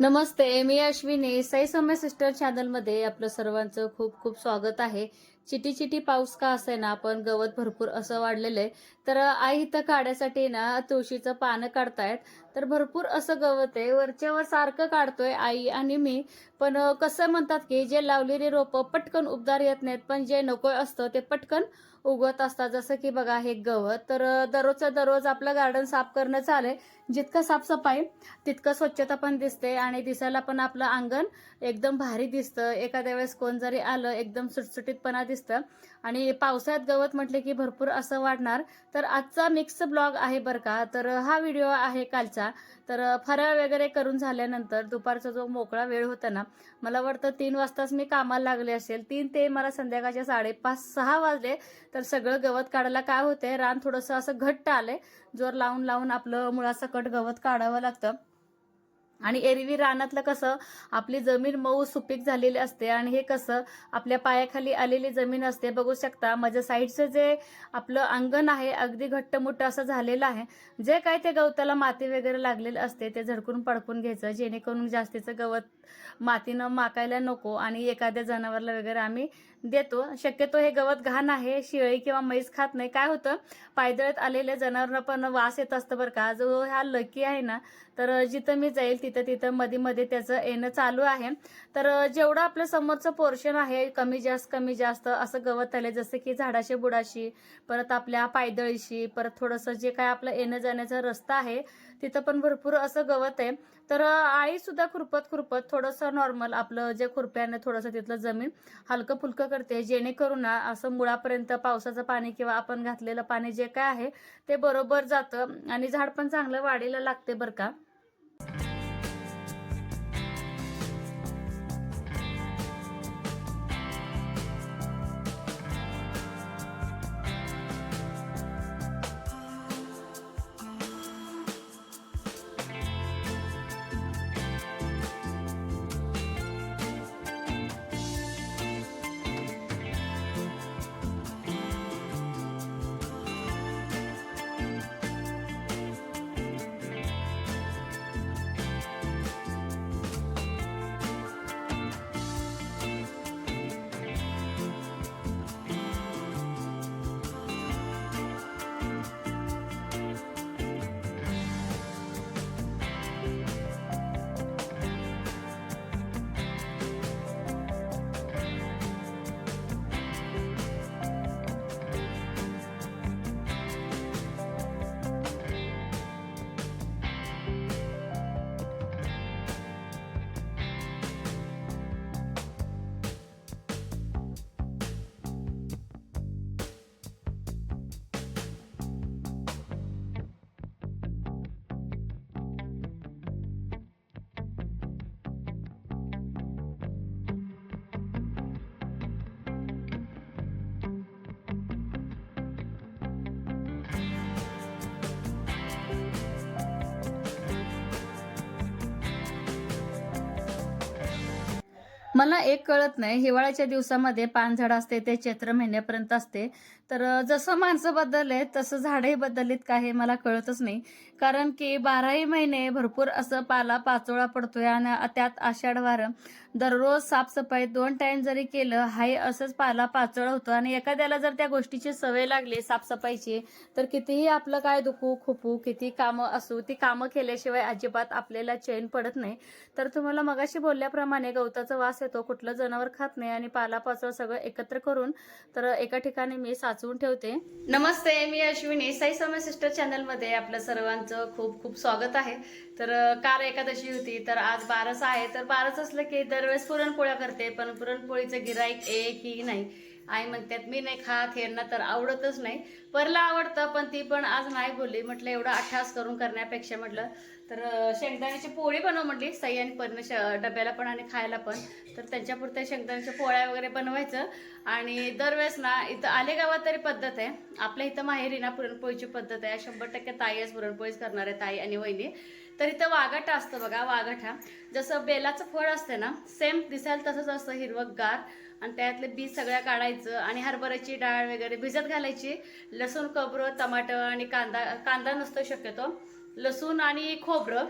नमस्ते मी अश्विनी. साई सौम्य सिस्टर चॅनलमध्ये आपलं सर्वांचं खूप खूप स्वागत आहे. चिटी चिटी पाऊस का असे ना पण गवत भरपूर असं वाढलेलं आहे. तर आई इथं काढायसाठी ना तुळशीचं पानं काढतायत. तर भरपूर असं गवत आहे. वरच्यावर सारखं काढतोय आई आणि मी. पण कसं म्हणतात की जे लावलेली रोपं पटकन उबदार येत नाहीत पण जे नको असतं ते पटकन उगवत असतात. जसं की बघा हे गवत तर अं, दररोजचं दररोज आपलं गार्डन साफ करणं चालेल. जितकं साफसफाई तितकं स्वच्छता पण दिसते आणि दिसायला पण आपलं अंगण एकदम भारी दिसतं. एखाद्या वेळेस कोण जरी आलं एकदम सुटसुटीतपणा दिसतं. आणि पावसाळ्यात गवत म्हटले की भरपूर असं वाढणार. तर आजचा मिक्स ब्लॉग आहे बरं का? तर हा व्हिडिओ आहे कालचा. तर फराळ वगैरे करून झाल्यानंतर दुपारचा जो मोकळा वेळ होता ना मला वाटतं तीन वाजताच मी कामाला लागले असेल. तीन ते मला संध्याकाळच्या साडेपाच सहा वाजले तर सगळं गवत काढायला काय होतंय रान थोडंसं असं घट्ट आलंय. जोर लावून लावून आपलं मुळासकट गवत काढावं लागतं. आणि एरवी रानातलं कसं आपली जमीन मऊ सुपीक झालेली असते आणि हे कसं आपल्या पायाखाली आलेली जमीन असते. बघू शकता माझ्या साईडचं जे आपलं अंगण आहे अगदी घट्ट मोठं असं झालेलं आहे. जे काय ते गवताला माती वगैरे लागलेलं असते ते झडकून पडकून घ्यायचं जेणेकरून जास्तीचं गवत मातीनं माकायला नको आणि एखाद्या जनावरला वगैरे आम्ही देतो. शक्यतो हे गवत घाण आहे शिळी किंवा म्हैस खात नाही. काय होतं पायदळत आलेल्या जनावरांना पण वास येत असतं बरं का. जो ह्या लकी आहे ना तर जिथं मी जाईल तिथं तिथं मध्ये मध्ये त्याचं येणं चालू आहे. तर जेवढं आपलं समोरचं पोर्शन आहे कमी जास्त कमी जास्त असं गवत आले जसं की झाडाशी बुडाशी परत आपल्या पायदळीशी परत थोडंसं जे काय आपलं येणं जाण्याचा रस्ता आहे तिथं पण भरपूर असं गवत आहे. तर आई सुद्धा खुरपत खुरपत थोडंसं नॉर्मल आपलं जे खुरप्यानं थोडंसं तिथलं जमीन हलकं फुलकं करते. जेणेकरून ना असं मुळापर्यंत पावसाचं पाणी किंवा आपण घातलेलं पाणी जे काय आहे ते बरोबर जातं आणि झाड पण चांगलं वाढीला लागते बरं का. मला एक कळत नाही. हिवाळ्याच्या दिवसामध्ये पानझड असते ते चैत्र महिन्यापर्यंत असते. तर जसं माणसं बदलले तसं झाडही बदललीत का हे मला कळतच नाही. कारण की बाराही महिने भरपूर असं पाला पाचोळा पडतोय आणि त्यात आषाढ वारं दररोज साफसफाई दोन टाइम जरी केलं हाय असंच पाला पाचोळा होतो. आणि एखाद्याला जर त्या गोष्टीची सवय लागली साफसफाईची तर कितीही आपलं काय दुखू खुपू किती कामं असू ती कामं केल्याशिवाय अजिबात आपल्याला चैन पडत नाही. तर तुम्हाला मगाशी बोलल्याप्रमाणे गवताचा वास येतो कुठलं जनावर खात नाही आणि पालापाचोळा सगळं एकत्र करून तर एका ठिकाणी मी साच साचवून ठेवते. नमस्ते मी अश्विनी. साई समय सिस्टर चॅनलमध्ये आपलं सर्वांचं खूप खूप स्वागत आहे. तर काल एकादशी होती तर आज बारस आहे. तर बारस असलं की दरवेळेस पुरणपोळ्या करते पण पुरणपोळीचं गिराईक एकही नाही. आई म्हणतात मी नाही खात यांना तर आवडतच नाही. परला आवडतं पण ती पण आज नाही बोलली. म्हटलं एवढा अठ्ठास करून करण्यापेक्षा म्हटलं तर शेंगदाण्याची पोळी बनव म्हटली सई आणि पण डब्याला पण आणि खायला पण. तर त्यांच्यापुरत्या शेंगदाण्याच्या पोळ्या वगैरे बनवायचं. आणि दरवेळेस ना इथं आले गावात तरी पद्धत आहे. आपल्या इथं माहेरी ना पुरणपोळीची पद्धत आहे. शंभर टक्के ताईच पुरणपोळीच करणार आहे ताई आणि वहिनी. तर इथं वाघाटा असतं बघा वाघाटा जसं बेलाचं फळ असतं ना सेम दिसायला तसंच असतं हिरवंगार. आणि त्यातले बीज सगळ्या काढायचं आणि हरभऱ्याची डाळ वगैरे भिजत घालायची. लसूण खोबरं टमाटर आणि कांदा कांदा नसतो शक्यतो. लसूण आणि खोबरं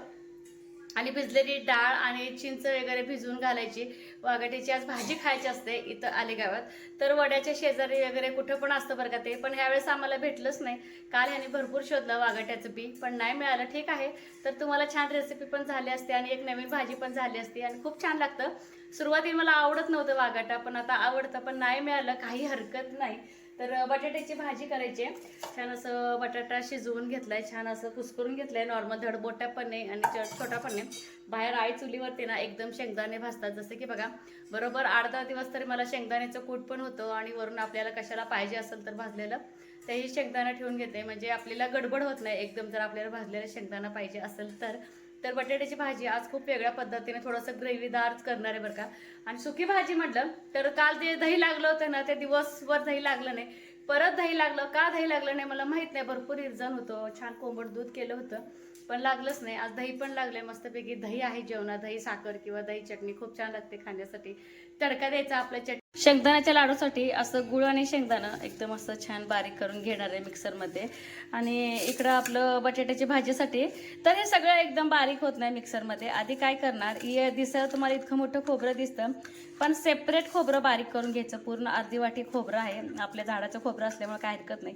आणि भिजलेली डाळ आणि चिंच वगैरे भिजवून घालायची. वाघाटीची आज भाजी खायची असते इथं आले गावात तर वड्याच्या शेजारी वगैरे कुठं पण असतं बरं का ते. पण ह्यावेळेस आम्हाला भेटलंच नाही. काल ह्याने भरपूर शोधलं वाघाट्याचं बी पण नाही मिळालं. ठीक आहे. तर तुम्हाला छान रेसिपी पण झाली असते आणि एक नवीन भाजी पण झाली असते आणि खूप छान लागतं. सुरुवातीला मला आवडत नव्हतं वाघाटा पण आता आवडतं पण नाही मिळालं. काही हरकत नाही. तर बटाट्याची भाजी करायची आहे. छान असं बटाटा शिजवून घेतलाय छान असं कुसकरून घेतलंय. नॉर्मल धड पण नाही आणि छोटा पण नाही बाहेर आई चुलीवरती ना एकदम शेंगदाणे भाजतात. जसं की बघा बरोबर आठ दहा दिवस तरी मला शेंगदाण्याचं कूट पण होतं आणि वरून आपल्याला कशाला पाहिजे असेल तर भाजलेलं तेही शेंगदाणा ठेवून घेते. म्हणजे आपल्याला गडबड होत नाही. एकदम जर आपल्याला भाजलेलं शेंगदाणा पाहिजे असेल तर तर बटाट्याची भाजी आज खूप वेगळ्या पद्धतीने थोडंसं ग्रेव्हीदार करणार आहे बरं का. आणि सुकी भाजी म्हटलं तर काल ते दही लागलं होतं ना ते दिवसभर दही लागलं नाही. परत दही लागलं का दही लागलं नाही मला माहीत नाही. भरपूर इर्जन होतं. छान कोंबड दूध केलं होतं पण लागलंच नाही. आज दही पण लागलंय. मस्तपैकी दही आहे जेवणात. दही साखर किंवा दही चटणी खूप छान लागते खाण्यासाठी. तडका द्यायचा आपल्या चट शेंगदाण्याच्या लाडूसाठी असं गुळ आणि शेंगदाणं एकदम असं छान बारीक करून घेणार आहे मिक्सरमध्ये. आणि इकडं आपलं बटाट्याची भाजीसाठी तर हे सगळं एकदम बारीक होत नाही मिक्सरमध्ये. आधी काय करणार हे दिसायला तुम्हाला इतकं मोठं खोबरं दिसतं पण सेपरेट खोबरं बारीक करून घ्यायचं. पूर्ण अर्धी वाटी खोबरं आहे. आपल्या झाडाचं खोबरं असल्यामुळे काय हरकत नाही.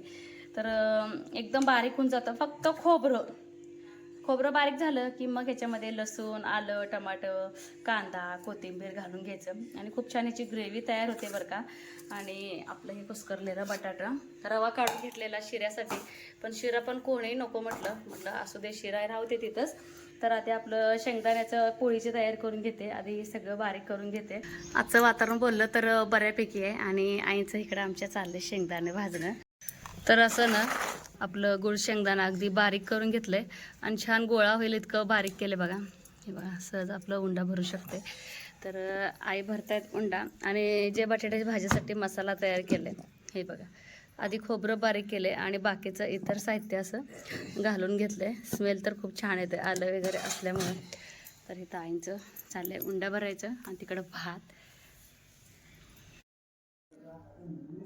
तर एकदम बारीक होऊन जातं. फक्त खोबरं. खोबरं बारीक झालं की मग ह्याच्यामध्ये लसूण आलं टमाटर कांदा कोथिंबीर घालून घ्यायचं. आणि खूप छान याची ग्रेव्ही तयार होते बरं का. आणि आपलं हे कुस्करलेलं बटाटा. रवा काढून घेतलेला शिऱ्यासाठी. पण शिरा पण कोणीही नको म्हटलं. म्हटलं असू दे शिरा राहते तिथंच. तर आधी आपलं शेंगदाण्याचं पोळीची तयार करून घेते. आधी सगळं बारीक करून घेते. आजचं वातावरण बोललं तर बऱ्यापैकी आहे. आणि आईचं इकडं आमच्या चाललं शेंगदाणे भाजणं. तर असं ना आपलं गुळ शेंगदाणा अगदी बारीक करून घेतलं आहे आणि छान गोळा होईल इतकं बारीक केलं बघा. हे बघा सहज आपलं उंडा भरू शकते. तर आई भरतायत उंडा आणि जे बटाट्याच्या भाजीसाठी मसाला तयार केले हे बघा. आधी खोबरं बारीक केले आणि बाकीचं इतर साहित्य असं घालून घेतलं आहे स्मेल तर खूप छान येते आलं वगैरे असल्यामुळे. तर इथं आईंचं आहे उंडा भरायचं आणि तिकडं भात.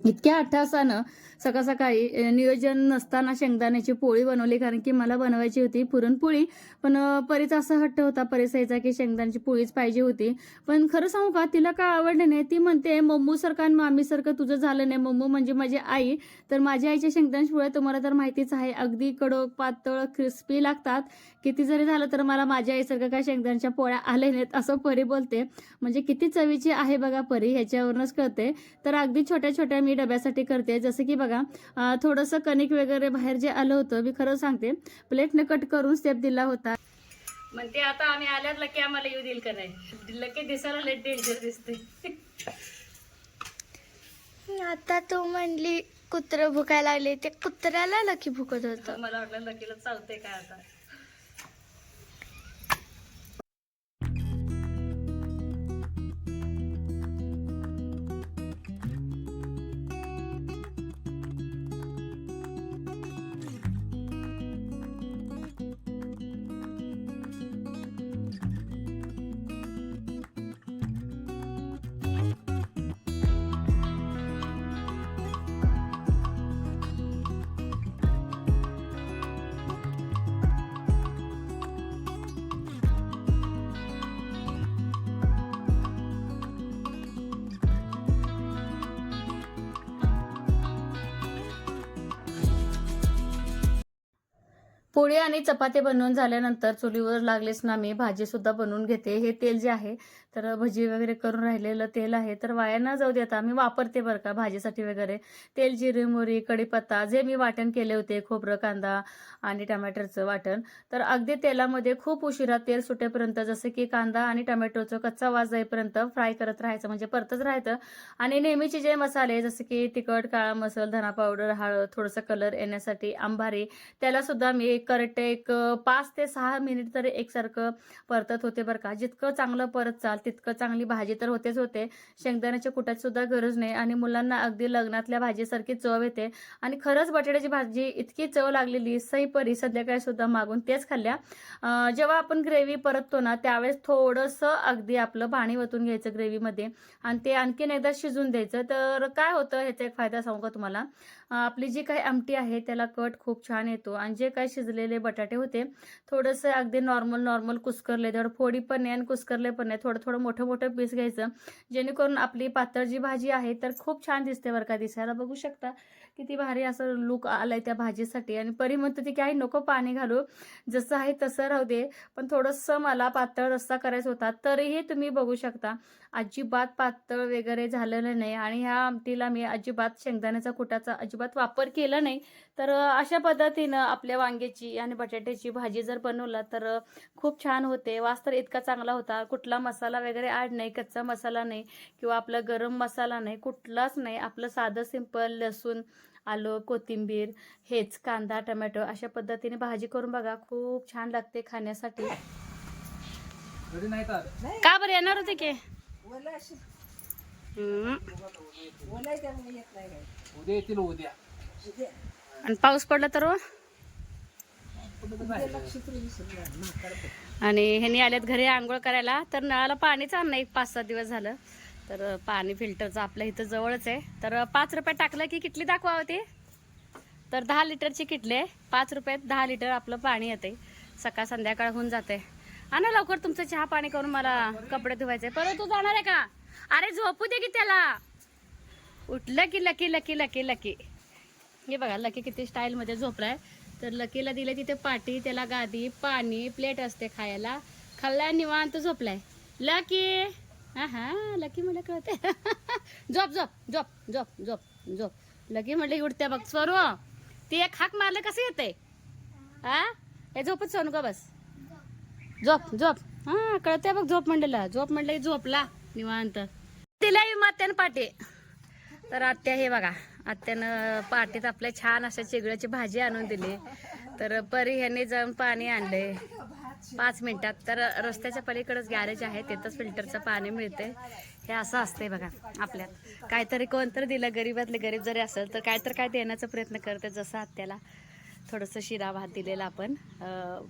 इतक्या अठ्ठासानं सकाळ सकाळी नियोजन नसताना शेंगदाण्याची पोळी बनवली कारण की मला बनवायची होती पुरणपोळी. पण परीचा असा हट्ट होता परिसाईचा की शेंगदाण्याची पोळीच पाहिजे होती. पण खरं सांगू का तिला काय आवडले नाही. ती म्हणते मम्मूसारखं आणि मामीसारखं तुझं झालं नाही. मम्मू म्हणजे माझी आई. तर माझ्या आईच्या शेंगदाण्याची पोळ्या तुम्हाला तर माहितीच आहे अगदी कडक पातळ क्रिस्पी लागतात. किती जरी झालं तर मला माझ्या आईसारखं काय शेंगदाण्याच्या पोळ्या आल्या नाहीत असं परी बोलते. म्हणजे किती चवीची आहे बघा परी ह्याच्यावरूनच कळते. तर अगदी छोट्या छोट्या मी डब्यासाठी करते. जसं की बघा थोडंसं कणिक वगैरे बाहेर जे आलं होतं मी खरं सांगते प्लेटने कट करून स्टेप दिला होता. म्हणते आता आम्ही आल्यावर लकी आम्हाला येऊ देईल का नाही? लकी दिसायला लेट डेंजर दिसते. आता तू म्हणली कुत्र भुकायला लागले. ते कुत्र्याला लकी भुकत होत. मला वाटलं लकीला चालते काय आता. पोळी आणि चपाती बनवून झाल्यानंतर चुलीवर लागलेच ना मी भाजी सुद्धा बनवून घेते. हे तेल जे आहे तर भजी वगैरे करून राहिलेलं तेल आहे. तर वाया न जाऊ दे आता मी वापरते बरं का भाजीसाठी वगैरे. तेल जिरे मोरी कढीपत्ता जे मी वाटण केले होते खोबरं कांदा आणि टमॅटरचं वाटण. तर अगदी तेलामध्ये खूप उशिरा तेल सुटेपर्यंत जसं की कांदा आणि टमॅटोचं कच्चा वास जाईपर्यंत फ्राय करत राहायचं म्हणजे परतच राहायचं. आणि नेहमीचे जे मसाले जसं की तिखट काळा मसाला धना पावडर हळद थोडंसं कलर येण्यासाठी आंबारी त्याला सुद्धा मी करेक्ट एक पाच ते सहा मिनिट तरी एकसारखं परतत होते बरं का. जितकं चांगलं परत चाल तितकं चांगली भाजी तर होतेच होते. शेंगदाण्याच्या कुटाची सुद्धा गरज नाही आणि मुलांना अगदी लग्नातल्या भाजीसारखी चव येते. आणि खरंच बटाट्याची भाजी इतकी चव लागलेली सईपरी संध्याकाळी सुद्धा मागून तेच खाल्ल्या. जेव्हा आपण ग्रेव्ही परततो ना त्यावेळेस थोडंसं अगदी आपलं पाणी वतून घ्यायचं ग्रेव्हीमध्ये आणि ते आणखीन एकदा शिजून द्यायचं. तर काय होतं ह्याचा एक फायदा सांगू का तुम्हाला? आपली जी काही आमटी आहे त्याला कट खूप छान येतो आणि जे काही शिजलेले बटाटे होते थोडंसं अगदी नॉर्मल नॉर्मल कुस्करले थोडं फोडी पण नाही आणि कुस्करले पण नाही थोडं थोडं मोठं मोठं पीस घ्यायचं. जेणेकरून आपली पातळ जी भाजी आहे तर खूप छान दिसते बरं का दिसायला. बघू शकता किती भारी असं लुक आलाय त्या भाजीसाठी. आणि परी म्हणतो ती काही नको पाणी घालू. जसं आहे तसं राहू दे. पण थोडंसं मला पातळ रस्सा करायचा होता तरीही तुम्ही बघू शकता. अजिबात पातळ वगैरे झालेलं नाही आणि ह्या आमटीला मी अजिबात शेंगदाण्याचा कुटाचा अजिबात वापर केला नाही. तर अशा पद्धतीनं आपल्या वांग्याची आणि बटाट्याची भाजी जर बनवला तर खूप छान होते. वास तर इतका चांगला होता. कुठला मसाला वगैरे ॲड नाही कच्चा मसाला नाही किंवा आपला गरम मसाला नाही कुठलाच नाही. आपलं साधं सिंपल लसूण आलं कोथिंबीर हेच कांदा टमॅटो अशा पद्धतीने भाजी करून बघा. खूप छान लागते खाण्यासाठी. का बरं येणार होते की? हम्म. उद्या येतील उद्या. आणि पाऊस पडला तर हो? आणि ह्यांनी आल्यात घरी आंघोळ करायला. तर नळाला पाणीच आण नाही पाच सात दिवस झालं. तर पाणी फिल्टरचं आपल्या इथं जवळच आहे. तर पाच रुपये टाकलं की किटली दाखवा होती तर दहा लिटरची किटली आहे. पाच रुपयात दहा लिटर आपलं पाणी येते सकाळ संध्याकाळ होऊन जाते आणा लवकर तुमचं चहा पाणी करून मला कपडे धुवायचे परत तू जाणार आहे का? अरे झोपू दे की त्याला. उठलं की लकी लकी लकी लकी. हे बघा लकी किती स्टाईलमध्ये झोपलाय. तर लकीला दिले तिथे पाटी त्याला गादी पाणी प्लेट असते खायला. खाल्लाय निवांत झोपलाय. लकी! हा हा लकी मला कळते झोप झोप झोप झोप झोप झोप. लकी म्हटलं उठते बघ स्वरू ती एक हाक मारलं कसं येते हा हे झोपच सोनू का बस? झोप झोप. हा कळते बघ झोप म्हणलेला. झोप म्हणलं झोपला निवांत. तिला मात्यान पाटे तर आत्या हे बघा आत्यानं पाटीत आपल्या छान अशा चिगळ्याची भाजी आणून दिली. तर परी ह्याने जाऊन पाणी आणले पाच मिनिटात. तर रस्त्याच्या पलीकडेच गॅरेज आहे. तिथंच फिल्टरचं पाणी मिळते हे असं असतंय बघा आपल्यात. काहीतरी कोणतरी दिलं गरीबातले गरीब जरी असेल तर काहीतरी काय देण्याचा प्रयत्न करते जसं आत्याला. थोडंसं शिरा भात दिलेला आपण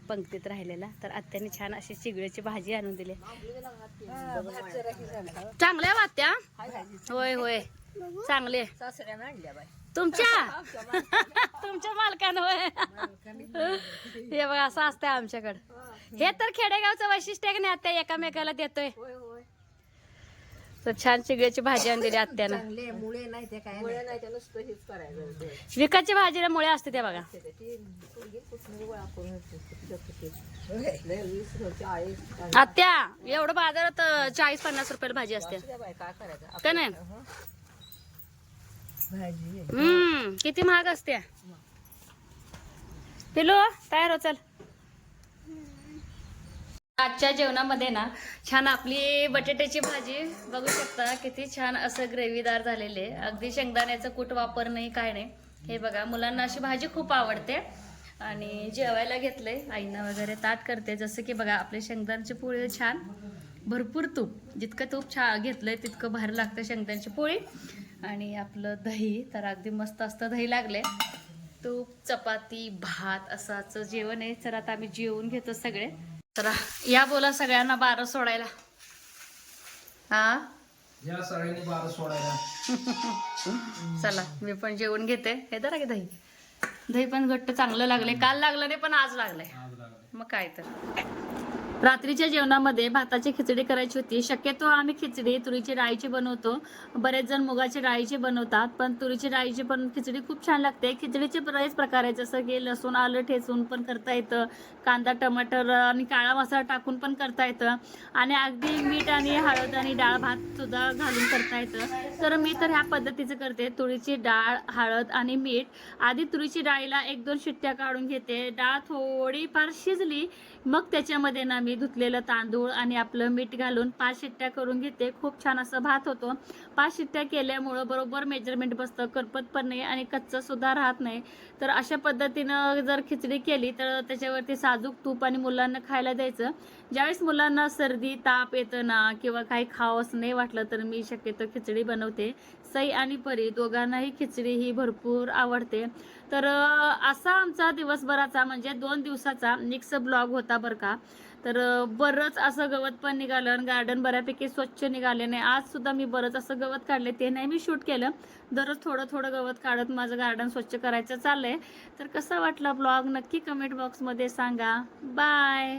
पंक्तीत राहिलेला. तर आत्याने छान अशी चिगळ्याची भाजी आणून दिली. चांगल्या वात्या होय होय. चांगले. तुमच्या? तुमच्या मालकानं होय. हे बघा असं असतंय आमच्याकडं. हे तर खेडेगावचं वैशिष्ट्य आहे की नाही आत्या? एकामेकाला देतोय. तर छान चिगळ्याची भाजी आणून दिली आत्यानं. मुळे नाही ते काय मुळे नाही. ते नुसतं हेच करायचं ते. विकाची भाजीला मुळे असते ते बघा. ते ती पोरगी कुठून गोळा करून लय वीस चाळीस आत्या एवढं बाजारात अं, चाळीस पन्नास रुपयाला भाजी असते. त्या बाई काय करायचं? का नाही? भाजी. हम्म किती महाग असते पिलो तयार हो चल. आजच्या जेवणामध्ये ना छान आपली बटाट्याची भाजी बघू शकता किती छान असं ग्रेव्हीदार झालेले अगदी शेंगदाण्याचं कूट वापर नाही काय नाही. हे बघा मुलांना अशी भाजी खूप आवडते. आणि जेवायला घेतले आईनं वगैरे ताट करते. जसं की बघा आपले शेंगदाण्याची पोळी छान. भरपूर तूप. जितकं तूप छा घेतलंय तितकं भारी लागतं शेंगदाण्याची पोळी. आणि आपलं दही तर अगदी मस्त असतं. दही लागले तूप चपाती भात असं जेवण आहे. तर आता आम्ही जेवून घेतो सगळे. तर या बोला सगळ्यांना बारा सोडायला. हा? या सगळ्यांनी बारा सोडायला. चला मी पण जेवून घेते. हे जरा की दही. दही पण घट्ट चांगलं लागले काल लागलं नाही पण आज लागलंय. आज लागले मग काय तर. रात्रीच्या जेवणामध्ये भाताची खिचडी करायची होती. शक्यतो आम्ही खिचडी तुरीची डाळीची बनवतो. बरेच जण मुगाची डाळीची बनवतात पण तुरीची डाळीची पण खिचडी खूप छान लागते. खिचडीचे बरेच प्रकार आहेत जसं की लसूण आलं ठेचून पण करता येतं. कांदा टमाटर आणि काळा मसाला टाकून पण करता येतं. आणि अगदी मीठ आणि हळद आणि डाळ भात सुद्धा घालून करता येतं. तर मी तर ह्या पद्धतीचं करते. तुरीची डाळ हळद आणि मीठ. आधी तुरीची डाळीला एक दोन शिट्ट्या काढून घेते. डाळ थोडी फार शिजली मग त्याच्यामध्ये ना मी धुतलेलं तांदूळ आणि आपलं मीठ घालून पाच शिट्ट्या करून घेते. खूप छान असं भात होतो. पाच शिट्ट्या केल्यामुळं बरोबर मेजरमेंट बसतं. करपत पण नाही आणि कच्चंसुद्धा राहत नाही. तर अशा पद्धतीनं जर खिचडी केली तर त्याच्यावरती साजूक तूप आणि मुलांना खायला द्यायचं. ज्यावेळेस मुलांना सर्दी ताप येतं ना किंवा काही खावंच नाही वाटलं तर मी शक्यतो खिचडी बनवते. सई आणि परी दोघांनाही खिचडी ही भरपूर आवडते. तर असा आमचा दिवसभराचा म्हणजे दोन दिवसाचा मिक्स ब्लॉग होता बरं का. तर बरंच असं गवत पण निघालं आणि गार्डन बऱ्यापैकी स्वच्छ निघाले नाही आज सुद्धा मी बरंच असं गवत काढले. ते नाही मी शूट केलं. दररोज थोडं थोडं गवत काढत माझं गार्डन स्वच्छ करायचं चाललंय. तर कसा वाटला ब्लॉग? नक्की कमेंट बॉक्समध्ये सांगा. बाय